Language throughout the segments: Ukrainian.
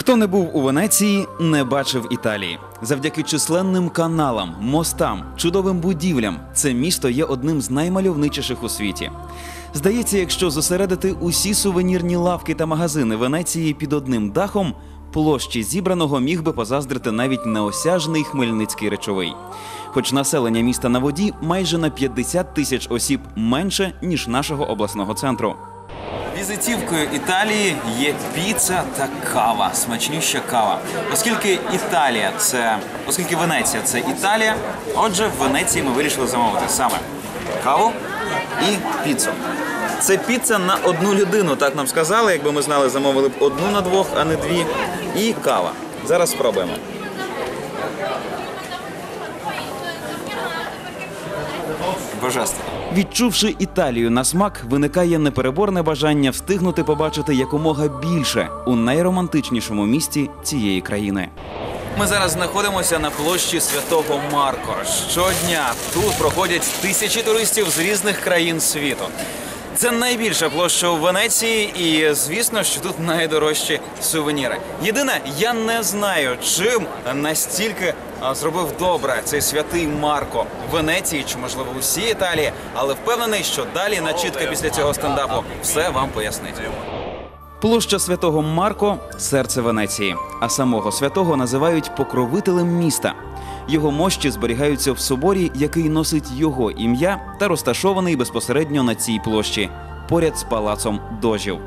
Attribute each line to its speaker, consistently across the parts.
Speaker 1: Хто не був у Венеції, не бачив Італії. Завдяки численним каналам, мостам, чудовим будівлям, це місто є одним з наймальовничіших у світі. Здається, якщо зосередити усі сувенірні лавки та магазини Венеції під одним дахом, площі зібраного міг би позаздрити навіть неосяжний хмельницький речовий. Хоч населення міста на воді майже на 50 тисяч осіб менше ніж нашого обласного центру. Візитівкою Італії є піца та кава, смачнюща кава. Оскільки Італія це, оскільки Венеція це Італія, отже, в Венеції ми вирішили замовити саме каву і піцу. Це піца на одну людину, так нам сказали. Якби ми знали, замовили б одну на двох, а не дві. І кава. Зараз спробуємо. Божественно. Відчувши Італію на смак, виникає непереборне бажання встигнути побачити якомога більше у найромантичнішому місті цієї країни. Ми зараз знаходимося на площі Святого Марко. Щодня тут проходять тисячі туристів з різних країн світу. Це найбільша площа у Венеції, і звісно, що тут найдорожчі сувеніри. Єдине, я не знаю, чим настільки зробив добре цей святий Марко в Венеції чи можливо усій Італії, але впевнений, що далі начітка після цього стендапу все вам пояснить. Площа святого Марко серце Венеції, а самого святого називають покровителем міста. Його мощі зберігаються в соборі, який носить його ім'я та розташований безпосередньо на цій площі, поряд з палацом дожів.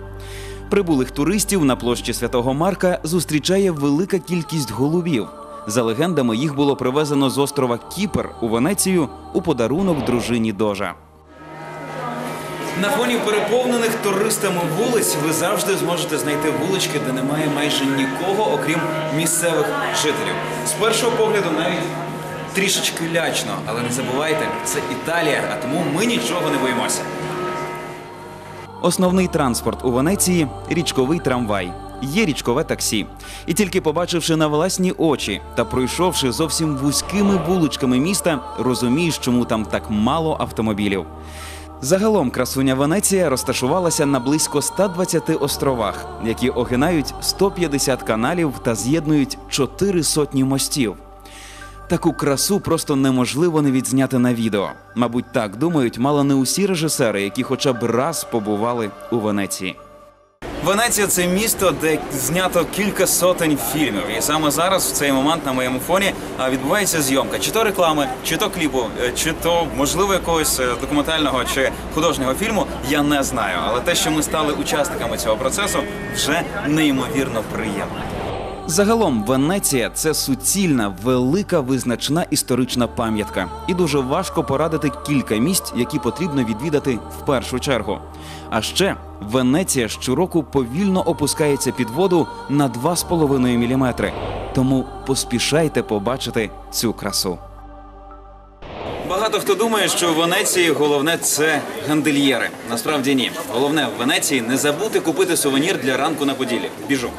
Speaker 1: Прибулих туристів на площі святого Марка зустрічає велика кількість голубів. За легендами, їх було привезено з острова Кіпр у Венецію у подарунок дружині Дожа. На фоні переповнених туристами вулиць ви завжди зможете знайти вулички, де немає майже нікого, окрім місцевих жителів. З першого погляду навіть трішечки лячно, але не забувайте, це Італія, а тому ми нічого не боїмося. Основний транспорт у Венеції річковий трамвай. Є річкове таксі. І тільки побачивши на власні очі та пройшовши зовсім вузькими вуличками міста, розумієш, чому там так мало автомобілів. Загалом красуня Венеція розташувалася на близько 120 островах, які огинають 150 каналів та з'єднують чотири сотні мостів. Таку красу просто неможливо не відзняти на відео. Мабуть, так думають мало не усі режисери, які хоча б раз побували у Венеції. Венеція це місто, де знято кілька сотень фільмів. І саме зараз, в цей момент, на моєму фоні, відбувається зйомка чи то реклами, чи то кліпу, е, чи то можливо якогось е, документального чи художнього фільму. Я не знаю. Але те, що ми стали учасниками цього процесу, вже неймовірно приємно. Загалом Венеція це суцільна, велика визначна історична пам'ятка, і дуже важко порадити кілька місць, які потрібно відвідати в першу чергу. А ще Венеція щороку повільно опускається під воду на 2,5 мм. Тому поспішайте побачити цю красу. Багато хто думає, що в Венеції головне це гандельєри. Насправді ні. Головне в Венеції не забути купити сувенір для ранку на поділі. Біжу.